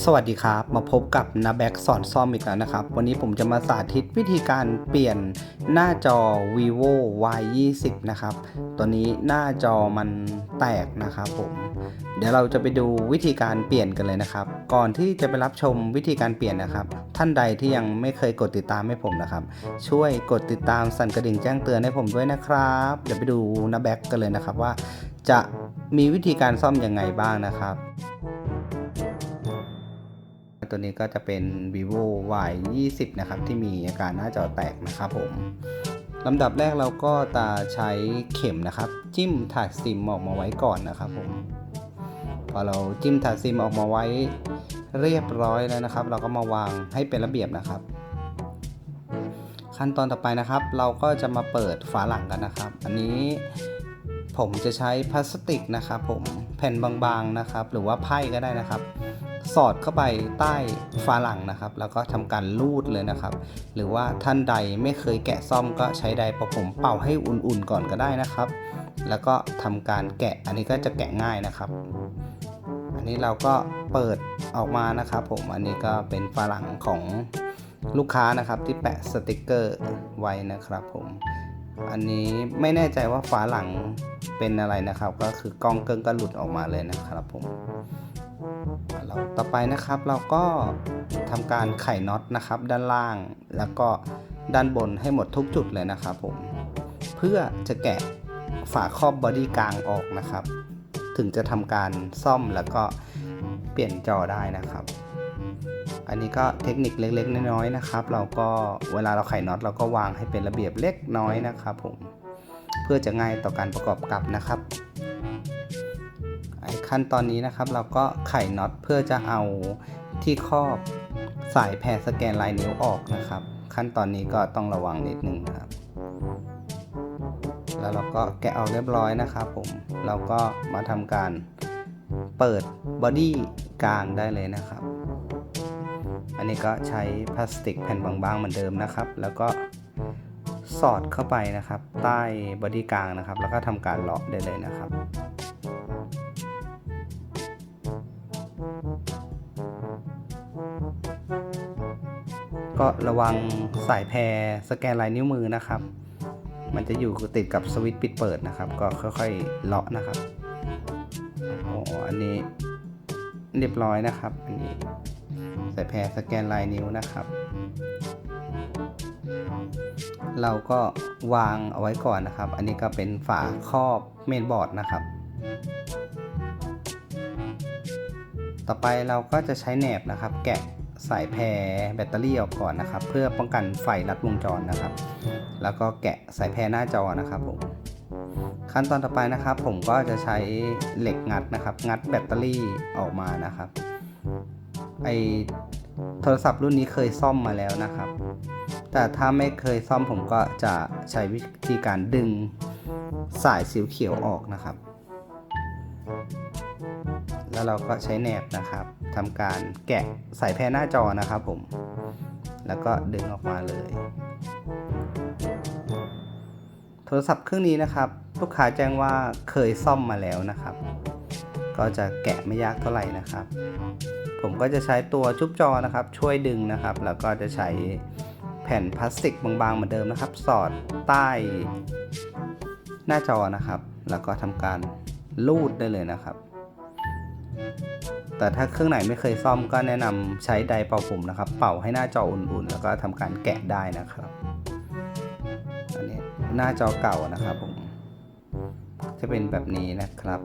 สวัสดีครับ มาพบกับนาแบ็กสอนซ่อมอีกแล้วนะครับ วันนี้ผมจะมาสาธิตวิธีการเปลี่ยนหน้าจอ vivo y 2 0นะครับ ตัวนี้หน้าจอมันแตกนะครับผม เดี๋ยวเราจะไปดูวิธีการเปลี่ยนกันเลยนะครับ ก่อนที่จะไปรับชมวิธีการเปลี่ยนนะครับ ท่านใดที่ยังไม่เคยกดติดตามให้ผมนะครับ ช่วยกดติดตามสั่นกระดิ่งแจ้งเตือนให้ผมด้วยนะครับ เดี๋ยวไปดูนาแบ็กกันเลยนะครับว่า จะมีวิธีการซ่อมยังไงบ้างนะครับ ตัวนี้ก็จะเป็น vivo y 2 0นะครับ ที่มีอาการหน้าจอแตกนะครับผมลำดับแรกเราก็จะใช้เข็มนะครับ จิ้มถาดซิมออกมาไว้ก่อนนะครับผมพอเราจิ้มถาดซิมออกมาไว้เรียบร้อยแล้วนะครับ เราก็มาวางให้เป็นระเบียบนะครับ ขั้นตอนต่อไปนะครับ เราก็จะมาเปิดฝาหลังกันนะครับ อันนี้ผมจะใช้พลาสติกนะครับผมแผ่นบางๆนะครับ หรือว่าไพ่ก็ได้นะครับ สอดเข้าไปใต้ฝาหลังนะครับ แล้วก็ทำการลูดเลยนะครับ หรือว่าท่านใดไม่เคยแกะซ่อมก็ใช้ไดร์ประผมเป่าให้อุ่นๆก่อนก็ได้นะครับ แล้วก็ทำการแกะอันนี้ก็จะแกะง่ายนะครับ อันนี้เราก็เปิดออกมานะครับผมอันนี้ก็เป็นฝาหลังของลูกค้านะครับที่แปะสติกเกอร์ไว้นะครับผม อันนี้ไม่แน่ใจว่าฝาหลังเป็นอะไรนะครับ ก็คือกล้องเกิงก็หลุดออกมาเลยนะครับผมเราต่อไปนะครับเราก็ทำการไขน็อตนะครับ ด้านล่างแล้วก็ด้านบนให้หมดทุกจุดเลยนะครับผมเพื่อจะแกะฝาครอบบอดี้กลางออกนะครับ ถึงจะทำการซ่อมแล้วก็เปลี่ยนจอได้นะครับ อันนี้ก็เทคนิคเล็กๆน้อยๆนะครับ เราก็เวลาเราไขน็อตเราก็วางให้เป็นระเบียบเล็กน้อยนะครับผมเพื่อจะง่ายต่อการประกอบกับนะครับขั้นตอนนี้นะครับเราก็ไขน็อตเพื่อจะเอาที่ครอบสายแพรสแกนลายนิ้วออกนะครับ ขั้นตอนนี้ก็ต้องระวังนิดนึงครับ แล้วเราก็แกะออกเรียบร้อยนะครับผมเราก็มาทำการเปิดบอดี้กลางได้เลยนะครับ อันนี้ก็ใช้พลาสติกแผ่นบางๆเหมือนเดิมนะครับ แล้วก็สอดเข้าไปนะครับ ใต้บอดี้กลางนะครับ แล้วก็ทำการเลาะได้เลยนะครับก็ระวังสายแพรสแกนลายนิ้วมือนะครับ มันจะอยู่ติดกับสวิตช์ปิดเปิดนะครับ ก็ค่อยๆเลาะนะครับโอ้อันนี้เรียบร้อยนะครับ อันนี้ สายแพรสแกนลายนิ้วนะครับ เราก็วางเอาไว้ก่อนนะครับ อันนี้ก็เป็นฝาครอบเมนบอร์ดนะครับ ต่อไปเราก็จะใช้แหนบนะครับ แกะสายแพรแบตเตอรี่ออกก่อนนะครับ เพื่อป้องกันไฟลัดวงจรนะครับ แล้วก็แกะสายแพรหน้าจอนะครับผมขั้นตอนต่อไปนะครับ ผมก็จะใช้เหล็กงัดนะครับ งัดแบตเตอรี่ออกมานะครับ ไอโทรศัพท์รุ่นนี้เคยซ่อมมาแล้วนะครับ แต่ถ้าไม่เคยซ่อมผมก็จะใช้วิธีการดึงสายสีเขียวออกนะครับ แล้วเราก็ใช้แหนบนะครับทำการแกะสายแพรหน้าจอนะครับผม แล้วก็ดึงออกมาเลย โทรศัพท์เครื่องนี้นะครับ ลูกค้าแจ้งว่าเคยซ่อมมาแล้วนะครับ ก็จะแกะไม่ยากเท่าไหร่นะครับ ผมก็จะใช้ตัวชุบจอนะครับ ช่วยดึงนะครับ แล้วก็จะใช้แผ่นพลาสติกบางๆเหมือนเดิมนะครับ สอดใต้หน้าจอนะครับ แล้วก็ทำการลูดได้เลยนะครับ แต่ถ้าเครื่องไหนไม่เคยซ่อมก็แนะนำใช้ไดร์เป่าผมนะครับ เป่าให้หน้าจออุ่นๆ แล้วก็ทำการแกะได้นะครับ อันนี้หน้าจอเก่านะครับผม จะเป็นแบบนี้นะครับ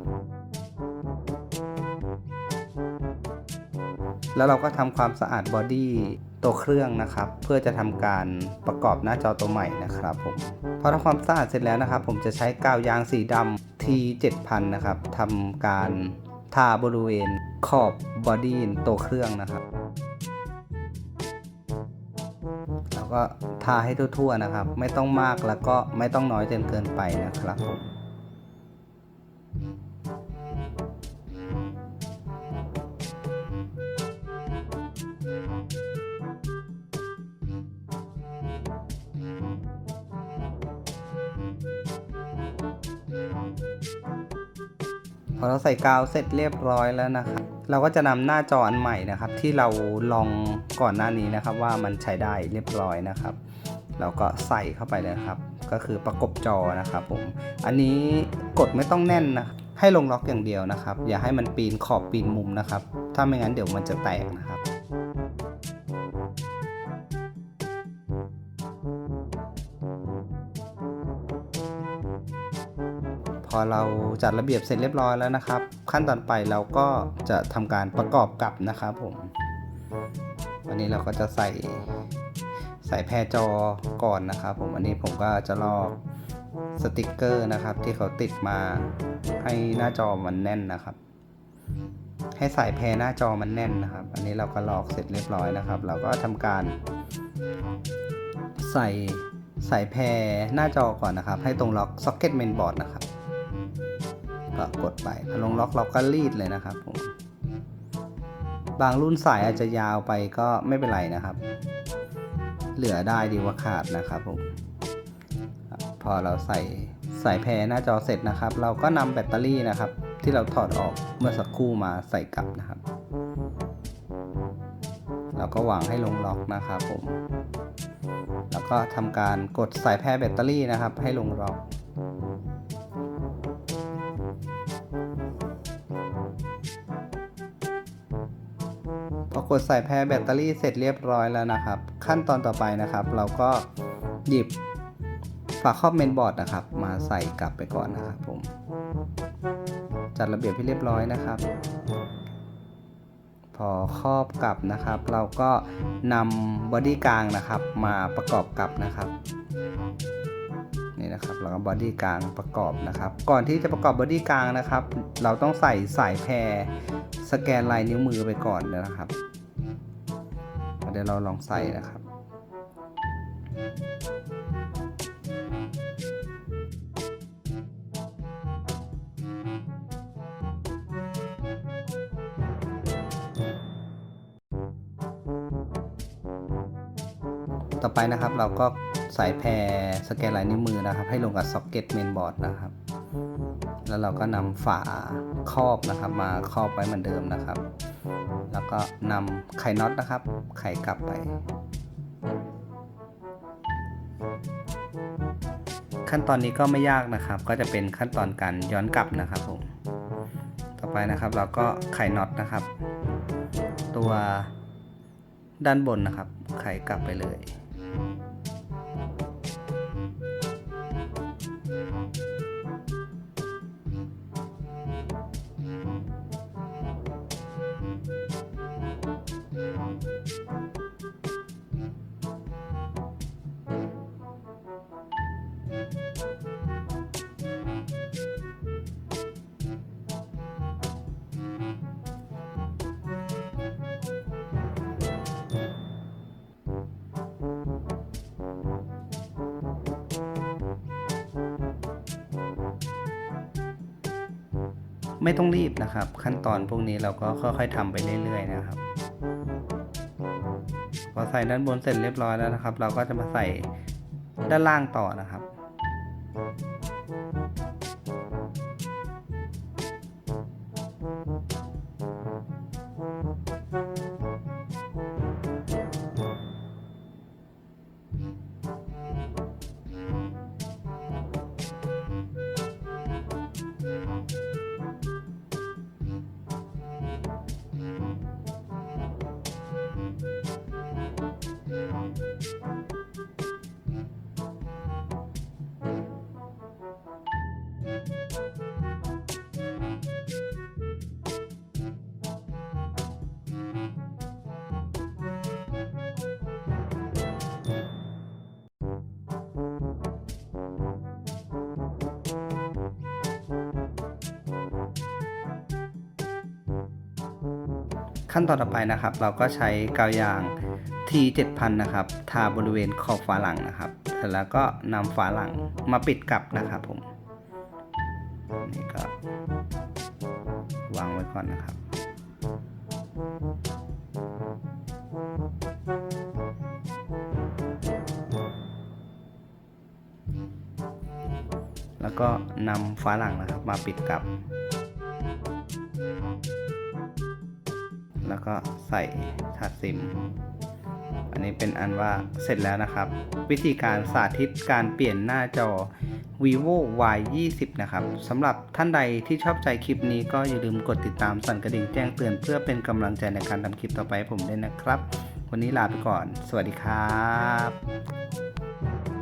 แล้วเราก็ทำความสะอาดบอดี้ตัวเครื่องนะครับ เพื่อจะทำการประกอบหน้าจอตัวใหม่นะครับผมพอทำความสะอาดเสร็จแล้วนะครับ ผมจะใช้กาวยางสีดำ T7000 นะครับทำการทาบริเวณขอบบอดี้ตัวเครื่องนะครับแล้วก็ทาให้ทั่วๆนะครับ ไม่ต้องมากแล้วก็ไม่ต้องน้อยจนเกินไปนะครับผม พอเราใส่กาวเสร็จเรียบร้อยแล้วนะครับ เราก็จะนำหน้าจออันใหม่นะครับ ที่เราลองก่อนหน้านี้นะครับ ว่ามันใช้ได้เรียบร้อยนะครับ เราก็ใส่เข้าไปเลยครับ ก็คือประกบจอนะครับผม อันนี้กดไม่ต้องแน่นนะให้ลงล็อกอย่างเดียวนะครับ อย่าให้มันปีนขอบปีนมุมนะครับ ถ้าไม่งั้นเดี๋ยวมันจะแตกนะครับ อเราจัดระเบียบเสร็จเรียบร้อยแล้วนะครับ ขั้นตอนไปเราก็จะทำการประกอบกับนะครับผม วันนี้เราก็จะใส่ใส่แพรจอก่อนนะครับ ผมอันนี้ผมก็จะลอกสติกเกอร์นะครับ ที่เขาติดมาให้หน้าจอมันแน่นนะครับ ให้ใส่แพรหน้าจอมันแน่นนะครับ อันนี้เราก็ลอกเสร็จเรียบร้อยนะครับ เราก็ทำการ ใส่ใส่แพรหน้าจอก่อนนะครับ ให้ตรงล็อก Socket Main Board นะครับ ก็กดไปพอลงล็อกเราก็รีดเลยนะครับผมบางรุ่นสายอาจจะยาวไปก็ไม่เป็นไรนะครับ เหลือได้ดีกว่าขาดนะครับผมพอเราใส่ใส่แพรหน้าจอเสร็จนะครับ เราก็นำแบตเตอรี่นะครับ ที่เราถอดออกเมื่อสักครู่มาใส่กลับนะครับ เราก็วางให้ลงล็อกนะครับผม แล้วก็ทำการกดสายแพรแบตเตอรี่นะครับ ให้ลงล็อก พอกดใส่แพรแบตเตอรี่เสร็จเรียบร้อยแล้วนะครับ ขั้นตอนต่อไปนะครับ เราก็หยิบฝาครอบเมนบอร์ดนะครับ มาใส่กลับไปก่อนนะครับผม จัดระเบียบให้เรียบร้อยนะครับ พอครอบกลับนะครับ เราก็นำบอดี้กลางนะครับ มาประกอบกับนะครับ นี่นะครับแล้วก็บอดี้กลางประกอบนะครับ ก่อนที่จะประกอบบอดี้กลางนะครับ เราต้องใส่สายแพรสแกนลายนิ้วมือไปก่อนนะครับเดี๋ยวเราลองใส่นะครับต่อไปนะครับเราก็ ใส่แพรสแกนลายนิ้วมือนะครับ ให้ลงกับซ็อกเก็ตเมนบอร์ดนะครับ แล้วเราก็นำฝาครอบนะครับ มาครอบไว้เหมือนเดิมนะครับ แล้วก็นำไขน็อตนะครับ ไขกลับไป ขั้นตอนนี้ก็ไม่ยากนะครับ ก็จะเป็นขั้นตอนการย้อนกลับนะครับผมต่อไปนะครับเราก็ไขน็อตนะครับ ตัวด้านบนนะครับ ไขกลับไปเลย ไม่ต้องรีบนะครับ ขั้นตอนพวกนี้เราก็ค่อยๆทำไปเรื่อยๆนะครับพอใส่ด้านบนเสร็จเรียบร้อยแล้วนะครับ เราก็จะมาใส่ด้านล่างต่อนะครับ ขั้นตอนต่อไปนะครับ เราก็ใช้กาวยาง T 7000 นะครับ ทาบริเวณขอบฝาหลังนะครับ เสร็จแล้วก็นำฝาหลังมาปิดกลับนะครับผม นี่ก็ วางไว้ก่อนนะครับ แล้วก็นำฝาหลังนะครับ มาปิดกลับ แล้วก็ใส่ถาดซิม นี้เป็นอันว่าเสร็จแล้วนะครับ วิธีการสาธิตการเปลี่ยนหน้าจอ vivo y 2 0นะครับสำหรับท่านใดที่ชอบใจคลิปนี้ก็อย่าลืมกดติดตามสั่นกระดิ่งแจ้งเตือนเพื่อเป็นกำลังใจในการทำคลิปต่อไปให้ผมด้วยนะครับ วันนี้ลาไปก่อน สวัสดีครับ